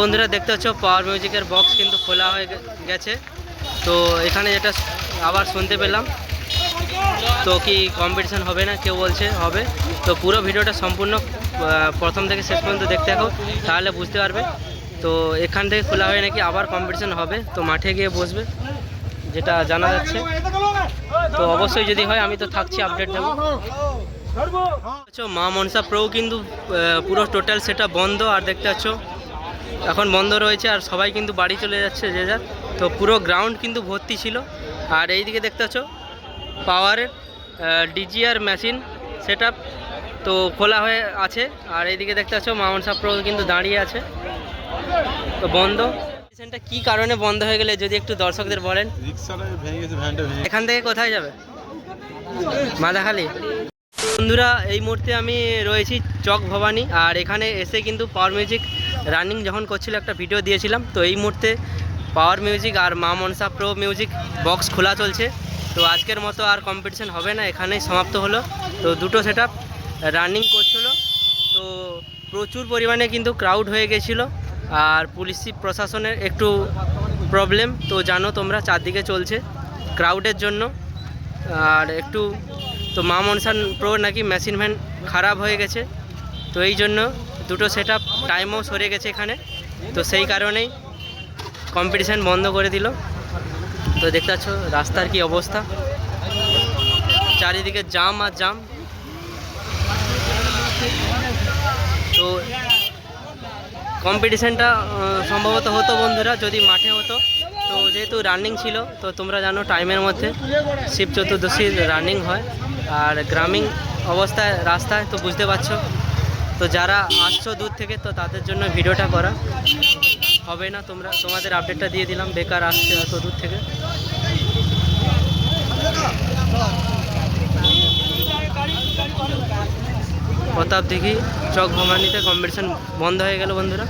বন্ধুরা দেখতে পাচ্ছ পাওয়ার মিউজিকের বক্স কিন্তু খোলা হয়ে গেছে। তো এখানে যেটা আবার শুনতে পেলাম। তো কি কম্পিটিশান হবে না, কেউ বলছে হবে। তো পুরো ভিডিওটা সম্পূর্ণ প্রথম থেকে শেষ পর্যন্ত দেখতে থাকো, তাহলে বুঝতে পারবে। তো এখান থেকে খোলা হয়ে নাকি আবার কম্পিটিশান হবে, তো মাঠে গিয়ে বসবে, যেটা জানা যাচ্ছে। তো অবশ্যই যদি হয়, আমি তো থাকছি আপডেট দেবো। মা মনসা প্রো কিন্তু পুরো টোটাল সেটা বন্ধ। আর দেখতে পাচ্ছ এখন বন্ধ রয়েছে আর সবাই কিন্তু বাড়ি চলে যাচ্ছে যে যার। তো পুরো গ্রাউন্ড কিন্তু ভর্তি ছিল। আর এইদিকে দেখতে পাচ্ছ পাওয়ারের ডিজিআর মেশিন সেট তো খোলা হয়ে আছে। আর এইদিকে দেখতে পাচ্ছ মা মনসা প্রো কিন্তু দাঁড়িয়ে আছে। তো বন্ধ। মেশিনটা কী কারণে বন্ধ হয়ে গেলে যদি একটু দর্শকদের বলেন? এখান থেকে কোথায় যাবে? মাদাখালি। বন্ধুরা এই মুহূর্তে আমি রয়েছি চক ভবানী। আর এখানে এসে কিন্তু পাওয়ার মিউজিক রানিং যখন করছিল, একটা ভিডিও দিয়েছিলাম। তো এই মুহূর্তে পাওয়ার মিউজিক আর মা মনসা প্রো মিউজিক বক্স খোলা চলছে। তো আজকের মতো আর কম্পিটিশন হবে না, এখানেই সমাপ্ত হলো। তো দুটো সেট রানিং করছিল। তো প্রচুর পরিমাণে কিন্তু ক্রাউড হয়ে গেছিল আর পুলিশ প্রশাসনের একটু প্রবলেম তো জানো তোমরা, চারদিকে চলছে ক্রাউডের জন্য। আর একটু, তো মা মনসান প্রো নাকি মেশিন ভ্যান খারাপ হয়ে গেছে। তো এই জন্য দুটো সেট আপ টাইমও সরে গেছে এখানে। তো সেই কারণেই কম্পিটিশান বন্ধ করে দিল। তো দেখতে পাচ্ছ রাস্তার কি অবস্থা। চারিদিকে জাম আর জাম তো কম্পিটিশানটা সম্ভবত হতো বন্ধুরা, যদি মাঠে হতো। তো যেহেতু রানিং ছিল, তো তোমরা জানো টাইমের মধ্যে শিব চতুর্দশী রানিং হয়। আর গ্রামীণ অবস্থায় রাস্তায়, তো বুঝতে পারছ তো যারা আসছো দূর থেকে, তো তাদের জন্য ভিডিওটা করা। হবে না তোমরা, তোমাদের আপডেটটা দিয়ে দিলাম, বেকার আসছে এত দূর থেকে। প্রতাপ দেখি, চক ভবানীতে কম্পিটিশান বন্ধ হয়ে গেল বন্ধুরা।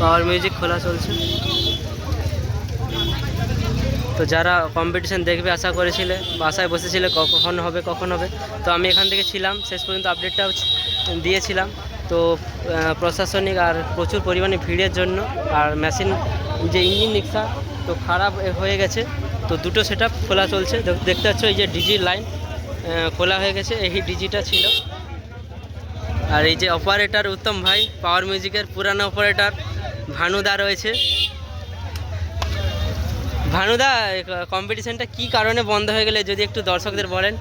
পাওয়ার মিউজিক খোলা চলছে। তো যারা কম্পিটিশন দেখবে, আশা করেছিলে বাসায় বসেছিলে কখন হবে কখন হবে। তো আমি এখান থেকে ছিলাম, শেষ পর্যন্ত আপডেটটাও দিয়েছিলাম। তো প্রশাসনিক আর প্রচুর পরিমাণে ভিড়ের জন্য, আর মেশিন যে ইঞ্জিন রিক্সা তো খারাপ হয়ে গেছে। তো দুটো সেট খোলা চলছে। দেখতে পাচ্ছ এই যে ডিজি লাইন খোলা হয়ে গেছে। এই ডিজিটা ছিল। আর এই যে অপারেটর উত্তম ভাই পাওয়ার মিউজিকের পুরানো অপারেটর ভানুদা রয়েছে। ভানুদা কম্পিটিশনটা কি কারণে বন্ধ হয়ে গেলে যদি একটু দর্শকদের বলেন?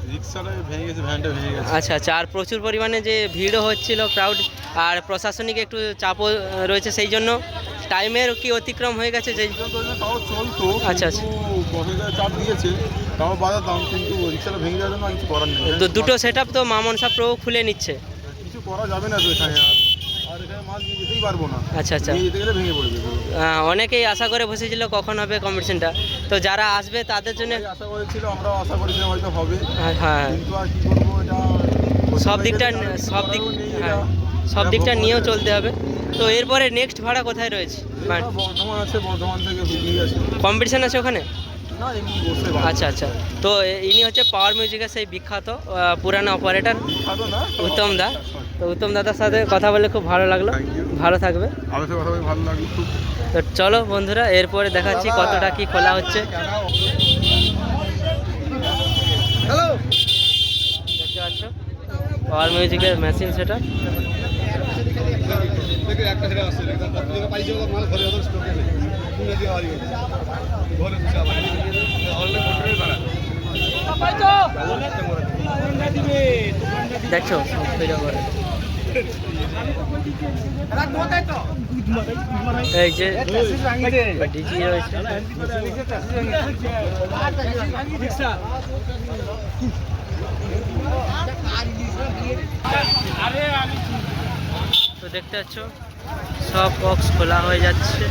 আচ্ছা আচ্ছা আর প্রচুর পরিমাণে যে ভিড়ও হচ্ছিল ক্রাউড আর প্রশাসনিক একটু চাপও রয়েছে সেই জন্য। টাইমের কি অতিক্রম হয়ে গেছে যে চলতো আচ্ছা, আচ্ছা। চাপ দিয়েছে তাও বাজাতাম কিন্তু রিক্সাটা ভেঙে যাওয়ার জন্য কিছু করার নেই। দু- দুটো সেট আপ তো মামনসা প্রো খুলে নিচ্ছে। কিছু করা যাবে না তো এখানে আর আর এখানে মাছ নিয়ে যেতেই পারব না। আচ্ছা আচ্ছা। যেতে গেলে ভেঙে পড়বে অনেকেই আশা করে বসেছিল কখন হবে কম্পিটিশনটা তো যারা আসবে তাদের জন্য সবাই আশা করেছিল আমরাও আশা করেছিলাম হয়তো হবে। হ্যাঁ, হ্যাঁ। কিন্তু আর কি করব এটা সব দিকটা সব দিক হ্যাঁ সব দিকটা নিয়েও চলতে হবে। তো এরপরে নেক্সট ভাড়া কোথায় রয়েছে? বর্ধমান আছে বর্ধমান থেকে আছে। কম্পিটিশন আছে ওখানে? আচ্ছা আচ্ছা। তো ইনি হচ্ছে পাওয়ার মিউজিকের সেই বিখ্যাত পুরানো অপারেটর উত্তম দা। তো উত্তম দাদার সাথে কথা বলে খুব ভালো লাগল। ভালো থাকবে। তো চলো বন্ধুরা এরপরে দেখাচ্ছি কতটা কি খোলা হচ্ছে। দেখতে পাচ্ছ? পাওয়ার মিউজিকের মেশিন সেটা দেখে একটা দেখছ? এই যে তো দেখতে পাচ্ছ? সব বক্স খোলা হয়ে যাচ্ছে।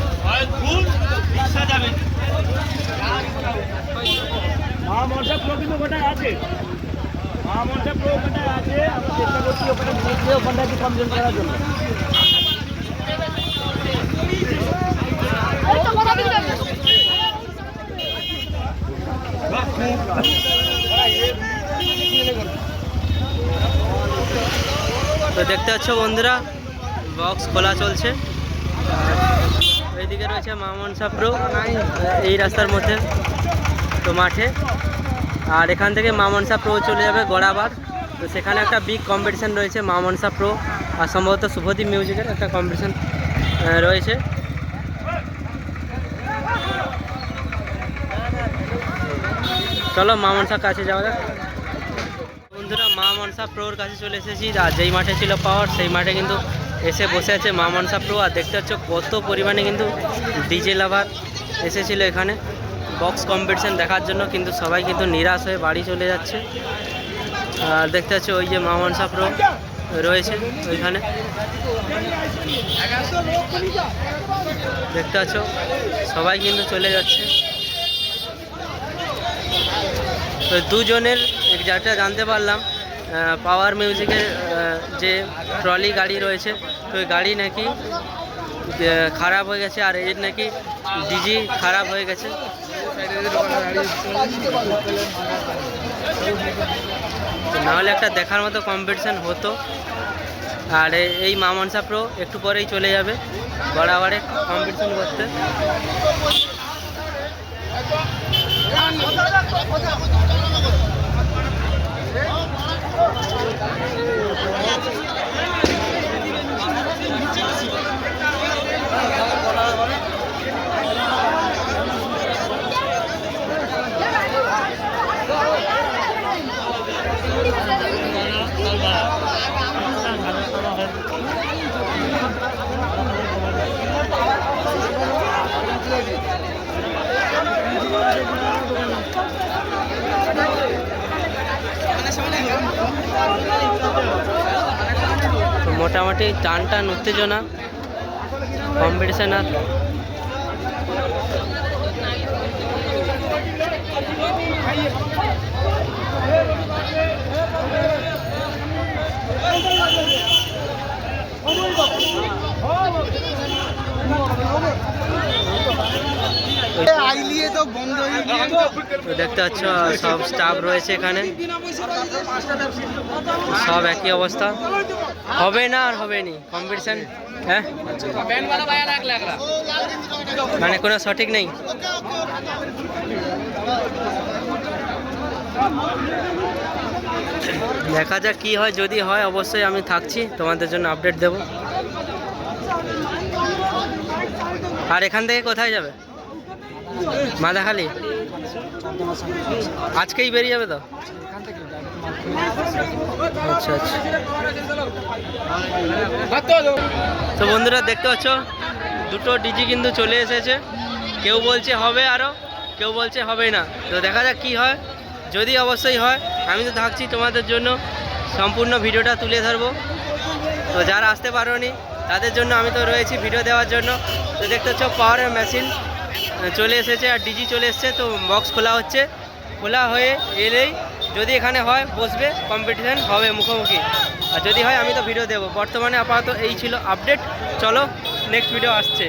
তো দেখতে পাচ্ছ বন্ধুরা বক্স খোলা চলছে। এইদিকে রয়েছে মামন সাপ্রো এই রাস্তার মধ্যে, তো মাঠে। আর এখান থেকে মামনসা প্রো চলে যাবে গড়াবার। তো সেখানে একটা বিগ কম্পিটিশান রয়েছে মামনসা প্রো। আর সম্ভবত শুভদীপ মিউজিকের একটা কম্পিটিশান রয়েছে। চলো মা মনসার কাছে যাওয়া যাক। বন্ধুরা, মা মনসা প্রোর কাছে চলে এসেছি। আর যেই মাঠে ছিল পাওয়ার সেই মাঠে কিন্তু এসে বসে আছে মা মনসা প্রো আর দেখতে পাচ্ছ কত পরিমাণে কিন্তু ডিজে লাভার এসেছিল এখানে। বক্স কম্পিটিশান দেখার জন্য কিন্তু সবাই কিন্তু নিরাশ হয়ে বাড়ি চলে যাচ্ছে। আর দেখতে পাচ্ছ ওই যে মা মনসা প্রো রয়েছে ওইখানে। দেখতে পাচ্ছ সবাই কিন্তু চলে যাচ্ছে। তো দুজনের যেটা জানতে পারলাম। পাওয়ার মিউজিকের যে ট্রলি গাড়ি রয়েছে, তো ওই গাড়ি নাকি খারাপ হয়ে গেছে আর এর নাকি ডিজি খারাপ হয়ে গেছে। নাহলে একটা দেখার মতো কম্পিটিশান হতো। আর এই মামনসা প্রো একটু পরেই চলে যাবে, বরাবরে কম্পিটিশান করতে। তো মোটামুটি টান টান উত্তেজনা কম্পিটিশান আর বন্ধ হয়ে তো দেখতে পাচ্ছ সব স্টাফ রয়েছে এখানে। সব একই অবস্থা। হবে না আর হবে নি কম্পিটিশান হ্যাঁ? মানে কোনো সঠিক নেই। দেখা যাক কি হয় যদি হয় অবশ্যই আমি থাকছি তোমাদের জন্য আপডেট দেব। আর এখান থেকে কোথায় যাবে? মাদাখালি? আজকেই বেরিয়ে যাবে তো? আচ্ছা আচ্ছা। তো বন্ধুরা, দেখতে পাচ্ছ? দুটো ডিজি কিন্তু চলে এসেছে। কেউ বলছে হবে আরও কেউ বলছে হবে না। তো দেখা যাক কি হয়। যদি অবশ্যই হয়, আমি তো থাকছি তোমাদের জন্য। সম্পূর্ণ ভিডিওটা তুলে ধরবো। তো যারা আসতে পারোনি, তাদের জন্য আমি তো রয়েছি ভিডিও দেওয়ার জন্য। তো দেখতে পাচ্ছ পাওয়ারের মেশিন চলে এসেছে আর ডিজি চলে এসছে, তো বক্স খোলা হচ্ছে। খোলা হয়ে এলেই যদি এখানে হয়, বসবে কম্পিটিশান হবে মুখোমুখি। আর যদি হয়, আমি তো ভিডিও দেবো। বর্তমানে আপাতত এই ছিল আপডেট চলো নেক্সট ভিডিও আসছে।